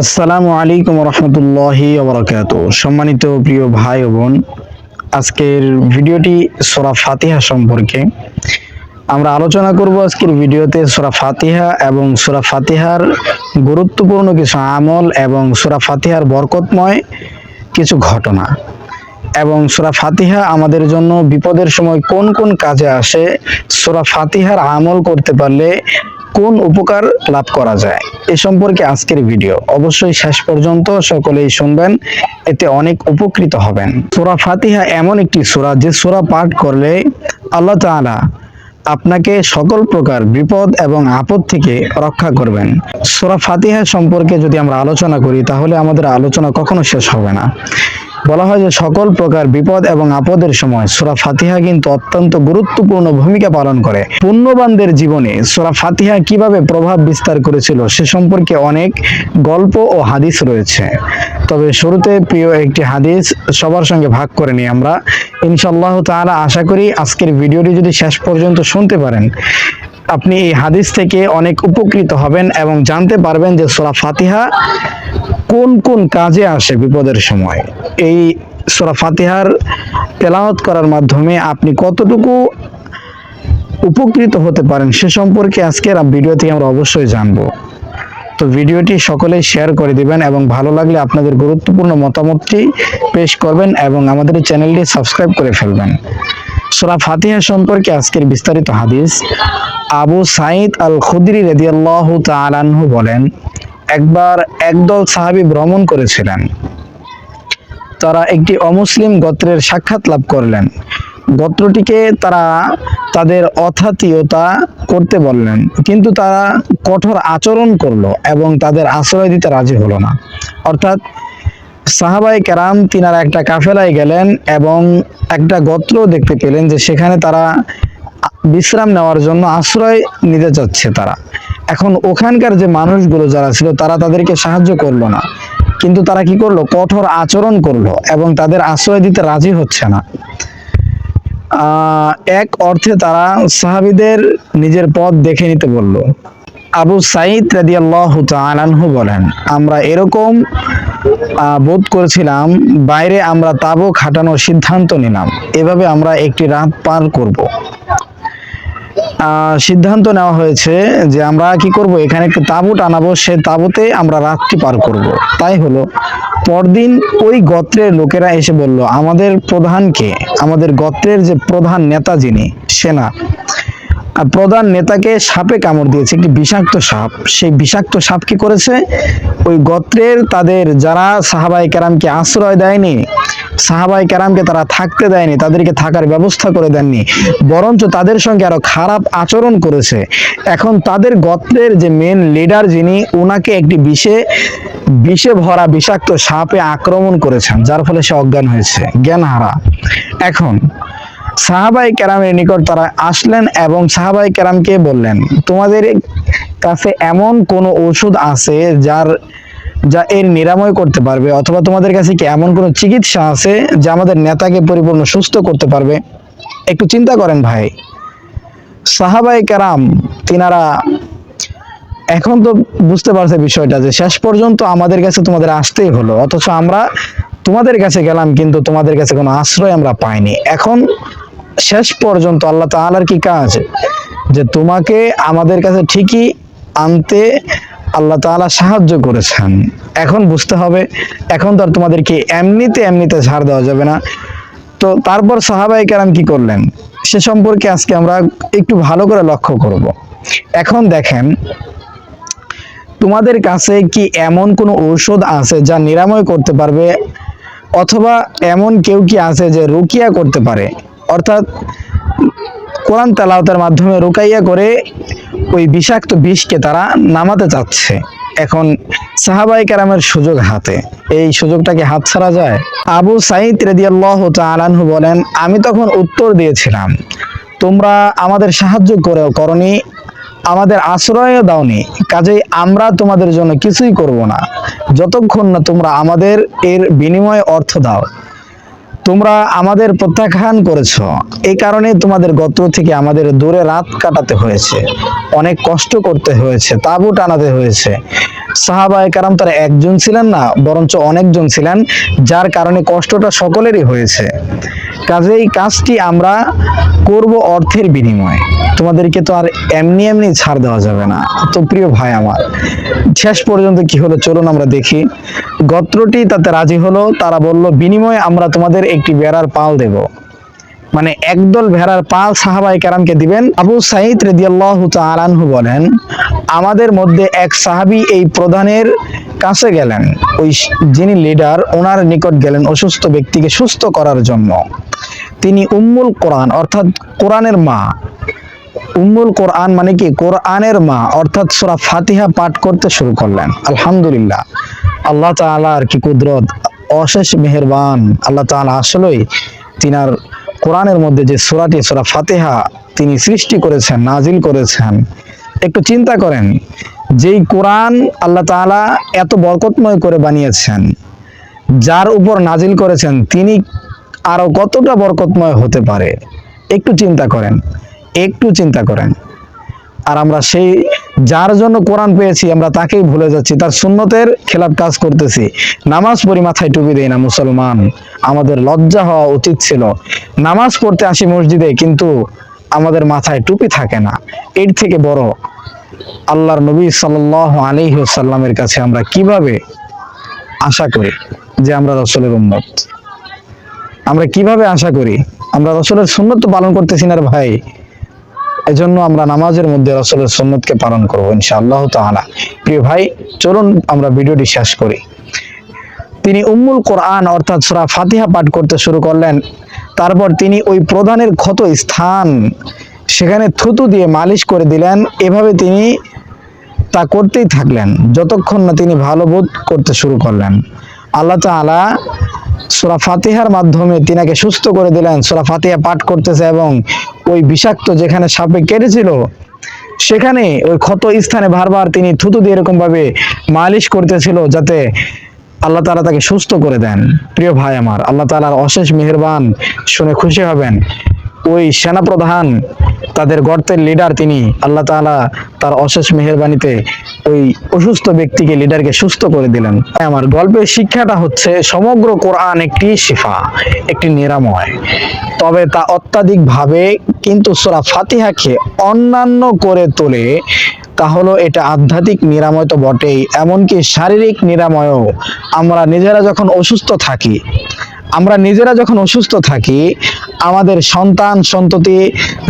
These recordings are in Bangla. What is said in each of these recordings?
আসসালামু আলাইকুম রহমতুল্লাহি ওবরাকাত সম্মানিত প্রিয় ভাই ও বোন, আজকের ভিডিওটি সোরা ফাতিহা সম্পর্কে। আমরা আলোচনা করব আজকের ভিডিওতে সোরা ফাতিহা এবং সোরা ফাতিহার গুরুত্বপূর্ণ কিছু আমল এবং সোরা ফাতিহার বরকতময় কিছু ঘটনা। এবং সোরা ফাতিহা আমাদের জন্য বিপদের সময় কোন কোন কাজে আসে, সোরা ফাতিহার আমল করতে পারলে কোন উপকার লাভ করা যায়, এ সম্পর্কে আজকের ভিডিও। অবশ্যই শেষ পর্যন্ত সকলেই শুনবেন, এতে অনেক উপকৃত হবেন। সোরা ফাতিহা এমন একটি সোরা যে সোরা পাঠ করলে আল্লাহ তাআলা আপনাকে সকল প্রকার বিপদ এবং আপদ থেকে রক্ষা করবেন। সোরা ফাতিহা সম্পর্কে যদি আমরা আলোচনা করি, তাহলে আমাদের আলোচনা কখনো শেষ হবে না। বলা হয় যে সকল প্রকার বিপদ এবং আপদের সময় সোরা ফাতিহা কিন্তু অত্যন্ত গুরুত্বপূর্ণ ভূমিকা পালন করে। পুণ্যবানদের জীবনে সোরা ফাতিহা কীভাবে প্রভাব বিস্তার করেছিল সে সম্পর্কে অনেক গল্প ও হাদিস রয়েছে। তবে শুরুতে প্রিয় একটি হাদিস সবার সঙ্গে ভাগ করে নিই আমরা। ইনশাল্লাহ তাআলা আশা করি আজকের ভিডিওটি যদি শেষ পর্যন্ত শুনতে পারেন আপনি এই হাদিস থেকে অনেক উপকৃত হবেন এবং জানতে পারবেন যে সোরা ফাতিহা কোন কোন কাজে আসে বিপদের সময়। এই সোরা ফাতিহার তেলাওয়াত করার মাধ্যমে আপনি কতটুকু উপকৃত হতে পারেন সে সম্পর্কে আজকের ভিডিওতে আমরা অবশ্যই জানব। তো ভিডিওটি সকলেই শেয়ার করে দিবেন এবং ভালো লাগলে আপনাদের গুরুত্বপূর্ণ মতামতটি পেশ করবেন এবং আমাদের চ্যানেলটি সাবস্ক্রাইব করে ফেলবেন। সোরা ফাতিহা সম্পর্কে আজকের বিস্তারিত হাদিস আবু সাইদ আল খুদরি রেদিয়াল্লাহু তাআলাহু বলেন, একবার একদল সাহাবী ভ্রমণ করেছিলেন। তারা একটি অমুসলিম গোত্রের সাক্ষাৎ লাভ করলেন। গোত্রটিকে তারা তাদের অথাতীয়তা করতে বললেন, কিন্তু তারা কঠোর আচরণ করল এবং তাদের আশ্রয় দিতে রাজি হলো না। অর্থাৎ সাহাবাই কেরাম তিনারা একটা কাফেলায় গেলেন এবং একটা গোত্র দেখতে পেলেন যে সেখানে তারা বিশ্রাম নেওয়ার জন্য আশ্রয় নিতে চাচ্ছে তারা। এখন ওখানকার যে মানুষগুলো যারা ছিল, তারা তাদেরকে সাহায্য করল না। কিন্তু তারা কি করল? কঠোর আচরণ করল এবং তাদের আশ্রয় দিতে রাজি হচ্ছে না। এক অর্থে তারা সাহাবিদের নিজের পথ দেখে নিতে বলল। আবু সাইদ রাদিয়াল্লাহু তাআলাহু বলেন, আমরা এরকম বোধ করেছিলাম, বাইরে আমরা তাবু খাটানোর সিদ্ধান্ত নিলাম। এভাবে আমরা একটি রাত পার করব। সিদ্ধান্ত নেওয়া হয়েছে যে আমরা কি করব, এখানে একটু তাবু টানাবো সে তাবুতে আমরা রাতটি পার করব। তাই হলো, পরদিন ওই গোত্রের লোকেরা এসে বলল, আমাদের প্রধানকে, আমাদের গোত্রের যে প্রধান নেতা যিনি, সেনা প্রধান নেতাকে সাপে কামড় দিয়েছে, একটি বিষাক্ত সাপ। সেই বিষাক্ত সাপ কি করেছে? ওই গোত্রের তাদের যারা সাহাবাই কেরামকে আশ্রয় দেয়নি সাহাবাই কেরামকে তারা থাকতে দেয়নি, তাদেরকে থাকার ব্যবস্থা করে দেননি, বরঞ্চ তাদের সঙ্গে আরও খারাপ আচরণ করেছে। এখন তাদের গোত্রের যে মেন লিডার যিনি ওনাকে একটি বিষে বিষে ভরা বিষাক্ত সাপে আক্রমণ করেছেন, যার ফলে সে অজ্ঞান হয়েছে জ্ঞান হারা এখন সাহাবাই কেরামের নিকট তারা আসলেন এবং সাহাবাই কেরামকে বললেন, তোমাদের কাছে এমন কোন ওষুধ আছে যার, যা এর নিরাময় করতে পারবে? অথবা তোমাদের কাছে কি এমন কোনো চিকিৎসা আছে যা আমাদের নেতাকে পরিপূর্ণ সুস্থ করতে পারবে? একটু চিন্তা করেন ভাই। সাহাবাই কেরাম তিনারা এখন তো বুঝতে পারছে বিষয়টা যে শেষ পর্যন্ত আমাদের কাছে তোমাদের আসতেই হলো, অথচ আমরা তোমাদের কাছে গেলাম কিন্তু তোমাদের কাছে কোনো আশ্রয় আমরা পাইনি। এখন শেষ পর্যন্ত আল্লাহ তাআলার কি কাজ? যে তোমাকে আমাদের কাছে ঠিকই আনতে আল্লাহ তাআলা সাহায্য করেছেন। এখন বুঝতে হবে, এখন তো আর তোমাদেরকে এমনিতে এমনিতে ছাড় দেওয়া যাবে না। তো তারপর সাহাবাই কেরাম কি করলেন? সে সম্পর্কে আজকে আমরা একটু ভালো করে লক্ষ্য করব। এখন দেখেন, তোমাদের কাছে কি এমন কোনো ঔষধ আছে যা নিরাময় করতে পারবে? অথবা এমন কেউ কি আছে যে রুকিয়া করতে পারে? কোরআন তেলাওয়াতের মাধ্যমে রুকাইয়া করে ওই বিষাক্ত বিষকে তারা নামাতে চাচ্ছে। এখন সাহাবাই কারামের সুযোগ হাতে। এই সুযোগটাকে হাত ছাড়া যায়? আবু সাইদ রেদিয়াল্লাহু তাআলাহু বলেন, আমি তখন উত্তর দিয়েছিলাম, তোমরা আমাদের সাহায্য করে করনি, আমাদের আশ্রয়ও দাওনি, কাজেই আমরা তোমাদের জন্য কিছুই করব না। যতক্ষণ না তোমরা আমাদের এর বিনিময়ে অর্থ দাও। তোমরা আমাদের প্রত্যাখ্যান করেছ। এই কারণে তোমাদের গোত্র থেকে আমাদের দূরে রাত কাটাতে হয়েছে। অনেক কষ্ট করতে হয়েছে, তাবু টানাতে হয়েছে। সাহাবা কারাম তারা একজন ছিলেন না, বরঞ্চ অনেকজন ছিলেন, যার কারণে কষ্টটা সকলেরই হয়েছে। কাজেই কাজটি আমরা করব অর্থের বিনিময়ে। তোমাদেরকে তো আর এমনি এমনি ছাড় দেওয়া যাবে না। তো প্রিয় ভাই আমার, শেষ পর্যন্ত কি হলো চলুন আমরা দেখি। গোত্রটি তাতে রাজি হলো, তারা বলল, বিনিময়ে আমরা তোমাদের একটি বেড়ার পাল দেব। মানে একদল ভেড়ার পাল সাহাবাই কেরামকে দিবেন। আবু সাইদ রেদিয়াল্লাহু তাআলাহু বলেন, আমাদের মধ্যে এক সাহাবী এই প্রধানের কাছে গেলেন। ওই যিনি লিডার ওনার নিকট গেলেন অসুস্থ ব্যক্তিকে সুস্থ করার জন্য। তিনি উম্মুল কোরআন, অর্থাৎ কোরআনের মা। উম্মুল কোরআন মানে কি? কোরআনের মা। অর্থাৎ সূরা ফাতিহা পাঠ করতে শুরু করলেন। আলহামদুলিল্লাহ। আল্লাহ তাআলার কি কুদরত? অশেষ মেহেরবান। আল্লাহ তাআলা আসলেই তিনার কোরআনের মধ্যে যে সূরাটি, সূরা ফাতেহা তিনি সৃষ্টি করেছেন নাজিল করেছেন, একটু চিন্তা করেন, যেই কোরআন আল্লাহ তাআলা এত বরকতময় করে বানিয়েছেন, যার উপর নাজিল করেছেন, তিনি আরও কতটা বরকতময় হতে পারে? একটু চিন্তা করেন, একটু চিন্তা করেন। আর আমরা সেই যার জন্য কোরআন পেয়েছি, আমরা তাকেই ভুলে যাচ্ছি, তার সুন্নতের খেলাপ কাজ করতেছি। নামাজ পড়ি, মাথায় টুপি দেই না, মুসলমান। আমাদের লজ্জা হওয়া উচিত ছিল। নামাজ পড়তে আসি মসজিদে, কিন্তু আমাদের মাথায় টুপি থাকে না। এর থেকে বড়, আল্লাহর নবী সাল্লাল্লাহু আলাইহি সাল্লামের কাছে আমরা কীভাবে আশা করি যে আমরা রসলের উম্মত? আমরা কীভাবে আশা করি? আমরা রসুলের সুন্নত তো পালন করতেছি না ভাই। এজন্য আমরা নামাজের মধ্যে রসুলের সুন্নতকে পালন করব ইনশাআল্লাহ তাআলা। প্রিয় ভাই, চলুন আমরা ভিডিওটি শেষ করি। তিনি উম্মুল কোরআন অর্থাৎ সূরা ফাতিহা পাঠ করতে শুরু করলেন। তারপর তিনি ওই প্রধানের ক্ষত স্থান সেখানে থুতু দিয়ে মালিশ করে দিলেন। এভাবে তিনি তা করতেই থাকলেন। যতক্ষণ না তিনি ভালো বোধ করতে শুরু করলেন। আল্লাহ তাআলা সূরা ফাতিহার মাধ্যমে তিনাকে সুস্থ করে দিলেন। সূরা ফাতিহা পাঠ করতেছে এবং ওই বিষাক্ত যেখানে সাপে কেটেছিল, সেখানে ওই ক্ষত স্থানে বারবার তিনি থুতু দিয়ে এরকম ভাবে মালিশ করতেছিল যাতে আল্লাহ তাআলা তাকে সুস্থ করে দেন। প্রিয় ভাই আমার, আল্লাহ তাআলার অশেষ মেহেরবান শুনে খুশি হবেন। ওই সেনাপ্রধান, তাদের গর্তের লিডার তিনি, আল্লাহ তাআলা তার অশেষ মেহেরবানিতে ওই অসুস্থ ব্যক্তিকে লিডারকে সুস্থ করে দিলেন। আমার গল্পের শিক্ষাটা হচ্ছে সমগ্র কোরআন একটি শিফা, একটি নিরাময়। তবে তা অত্যাধিক ভাবে কিন্তু সোরা ফাতিহাকে অন্যান্য করে তোলে, তা হলো এটা আধ্যাত্মিক নিরাময় তো বটেই, এমনকি শারীরিক নিরাময়ও। আমরা নিজেরা যখন অসুস্থ থাকি আমরা নিজেরা যখন অসুস্থ থাকি, আমাদের সন্তান, সন্ততি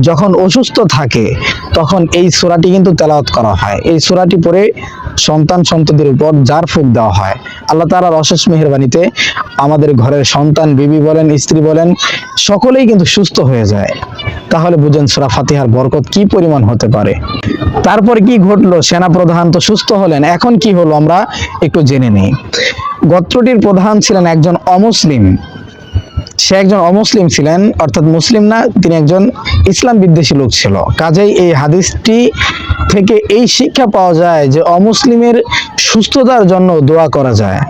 যখন অসুস্থ থাকে, তখন এই সুরাটি কিন্তু তেলাওয়াত করা হয়। এই সুরাটি পরে সন্তান, সন্ততির উপর জার ফুক দেওয়া হয়। আল্লাহ তালার অশেষ মেহরবানিতে আমাদের ঘরের সন্তান, বিবি বলেন, স্ত্রী বলেন, সকলেই কিন্তু সুস্থ হয়ে যায়। তাহলে বুঝেন সূরা ফাতিহার বরকত কি পরিমাণ হতে পারে। তারপর কি ঘটলো? সেনাপ্রধান তো সুস্থ হলেন। এখন কি হলো আমরা একটু জেনে নিই। গোত্রটির প্রধান ছিলেন একজন অমুসলিম। সে একজন অমুসলিম ছিলেন, অর্থাৎ মুসলিম না, তিনি একজন ইসলাম বিদ্বেষী লোক ছিল। কাজেই এই হাদিসটি থেকে এই শিক্ষা পাওয়া যায় যে অমুসলিমের সুস্থতার জন্য দোয়া করা যায়।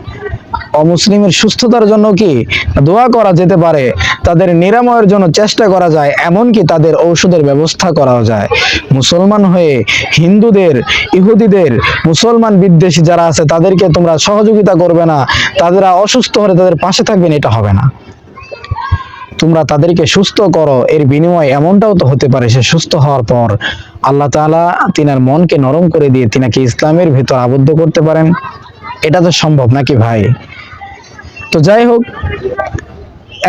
অমুসলিমের সুস্থতার জন্য কি দোয়া করা যেতে পারে? তাদের নিরাময়ের জন্য চেষ্টা করা যায়, এমনকি তাদের ঔষধের ব্যবস্থা করা যায়। মুসলমান হয়ে হিন্দুদের, ইহুদিদের, মুসলমান বিদ্বেষী যারা আছে, তাদেরকে তোমরা সহযোগিতা করবে না। তাদেরা অসুস্থ হলে তাদের পাশে থাকবেন এটা হবে না। তোমরা তাদেরকে সুস্থ করো, এর বিনিময়ে এমনটাও তো হতে পারে, সে সুস্থ হওয়ার পর আল্লাহ তাআলা তিনার মনকে নরম করে দিয়ে তিনাকে ইসলামের ভিতর আবদ্ধ করতে পারেন। এটা তো সম্ভব নাকি ভাই? তো যাই হোক,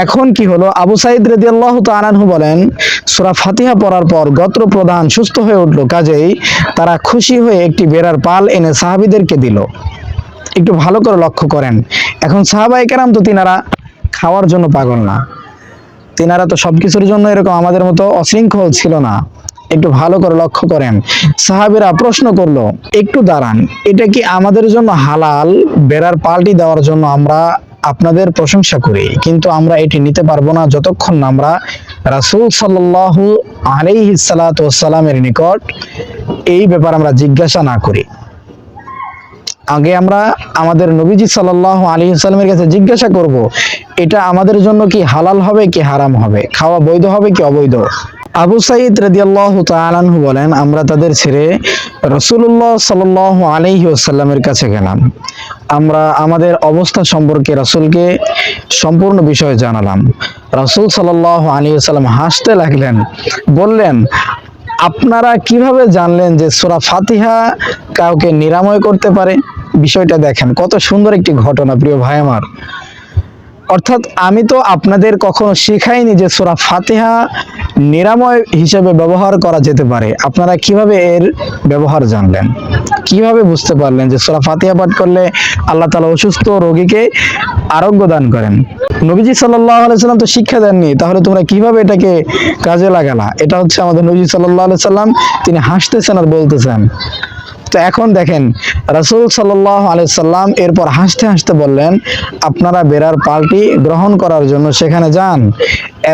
এখন কি হলো? আবু সাইদ রাদিয়াল্লাহু তাআলাহু বলেন, সূরা ফাতিহা পড়ার পর গোত্র প্রধান সুস্থ হয়ে উঠল। কাজেই তারা খুশি হয়ে একটি বেড়ার পাল এনে সাহাবীদেরকে দিল। একটু ভালো করে লক্ষ্য করেন। এখন সাহাবায়ে কেরাম তো তিনারা খাওয়ার জন্য পাগল না। তিনারা তো সবকিছুর জন্য এরকম আমাদের মতো অশৃঙ্খল ছিল না। একটু ভালো করে লক্ষ্য করেন। সাহাবীরা প্রশ্ন করল, একটু দাঁড়ান, এটা কি আমাদের জন্য হালাল? বেড়ার পাল্টি দেওয়ার জন্য আমরা আপনাদের প্রশংসা করি, কিন্তু আমরা এটি নিতে পারব না যতক্ষণ না আমরা রাসূল সাল্লাল্লাহু আলাইহি সাল্লামের নিকট এই ব্যাপার আমরা জিজ্ঞাসা না করি। আগে আমরা আমাদের নবীজি সাল্লাহ আলী সাল্লামের কাছে জিজ্ঞাসা করব, এটা আমাদের জন্য কি হালাল হবে, কি হারাম হবে, খাওয়া বৈধ হবে, কি অবৈধ? আবু সাইদ রাদিয়াল্লাহু তাআলাহু বলেন, আমরা তাদের ছেড়ে রাসূলুল্লাহ সাল্লাল্লাহু আলাইহি ওয়াসাল্লামের কাছে গেলাম। আমরা আমাদের অবস্থা সম্পর্কে রাসূলকে সম্পূর্ণ বিষয় জানালাম। রাসূল সাল্লাল্লাহু আলাইহি ওয়াসাল্লাম হাসতে লাগলেন, বললেন, আপনারা কীভাবে জানলেন যে সূরা ফাতিহা কাউকে নিরাময় করতে পারে? বিষয়টা দেখেন, কত সুন্দর একটি ঘটনা, প্রিয় ভাই আমার। অর্থাৎ আমি তো আপনাদের কখনো শেখাইনি যে সূরা ফাতেহা নিরাময় হিসেবে ব্যবহার করা যেতে পারে। আপনারা কীভাবে এর ব্যবহার জানলেন? কীভাবে বুঝতে পারলেন যে সূরা ফাতিহা পাঠ করলে আল্লাহ তাআলা অসুস্থ রোগীকে আরোগ্য দান করেন? নবীজি সাল্লাম তো শিক্ষা দেননি, তাহলে তোমরা কীভাবে এটাকে কাজে লাগালা? এটা হচ্ছে আমাদের নবীজি সাল্লাল্লাহু আলাইহি সাল্লাম, তিনি হাসতেছেন আর বলতেছেন তো এখন দেখেন, রাসূল সাল্লাল্লাহু আলাইহি সাল্লাম এরপর হাসতে হাসতে বললেন, আপনারা বেরার পাল্টি গ্রহণ করার জন্য সেখানে যান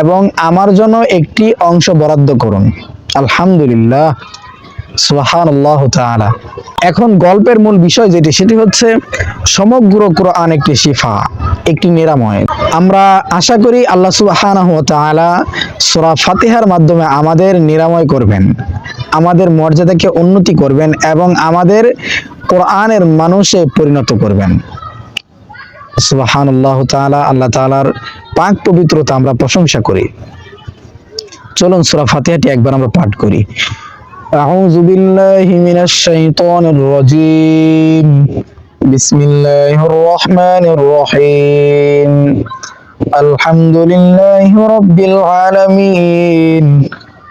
এবং আমার জন্য একটি অংশ বরাদ্দ করুন। আলহামদুলিল্লাহ। এখন গল্পের মূল বিষয় যেটি, সেটি হচ্ছে সমগ্র কোরআন একটি শিফা, একটি নিরাময়। আমরা আশা করি আল্লাহ তাআলা সূরা ফাতিহার মাধ্যমে আমাদের নিরাময় করবেন। আমাদের মর্যাদাকে উন্নতি করবেন এবং আমাদের কোরআনের মানুষে পরিণত করবেন সুবহানাল্লাহ তাআলা আল্লাহ তাআলার পাক পবিত্রতা আমরা প্রশংসা করি চলুন সূরা ফাতিহাটি একবার আমরা পাঠ করি أعوذ بالله من الشيطان الرجيم بسم الله الرحمن الرحيم الحمد لله رب العالمين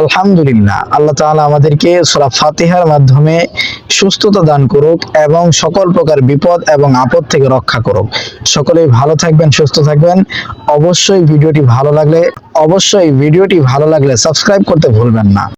আলহামদুলিল্লাহ, আল্লাহ তাআলা আমাদেরকে সূরা ফাতিহার মাধ্যমে সুস্থতা দান করুক এবং সকল প্রকার বিপদ এবং আপদ থেকে রক্ষা করুক। সকলেই ভালো থাকবেন, সুস্থ থাকবেন। অবশ্যই ভিডিওটি ভালো লাগলে, অবশ্যই ভিডিওটি ভালো লাগলে সাবস্ক্রাইব করতে ভুলবেন না।